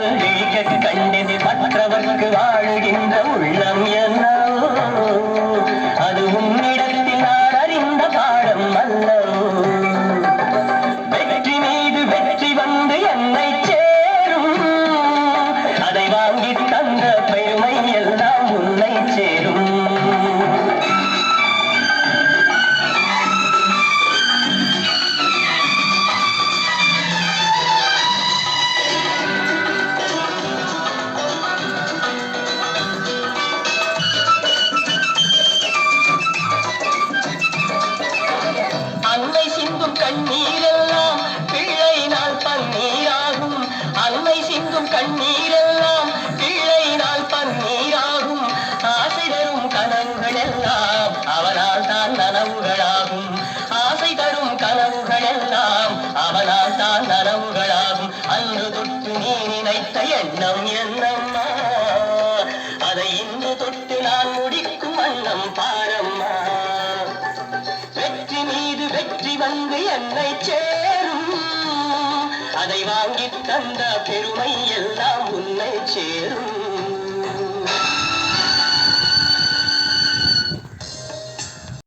காதல் நீக்கது கண்டது மற்றவர்க்கு வாழுகின்ற உள்ளம் என்னவோ அது உன்னிடத்தில் நான் அறிந்த பாடம் அல்லவோ வெற்றி மீது வெற்றி வந்து என்னை சேரும். அதை வாங்கி அவனால் தான் நனவுகளாகும். ஆசை தரும் கனவுகள் எல்லாம் அவனால் தான் நனவுகளாகும். அன்று தொட்டு நீ நினைத்த எண்ணம் என்னம்மா? அதை இன்று தொட்டு நான் முடிக்கும் வண்ணம் பாரம்மா. வெற்றி மீது வெற்றி வந்து என்னை சேரும். அதை வாங்கி தந்த பெருமை எல்லாம் உன்னை சேரும்.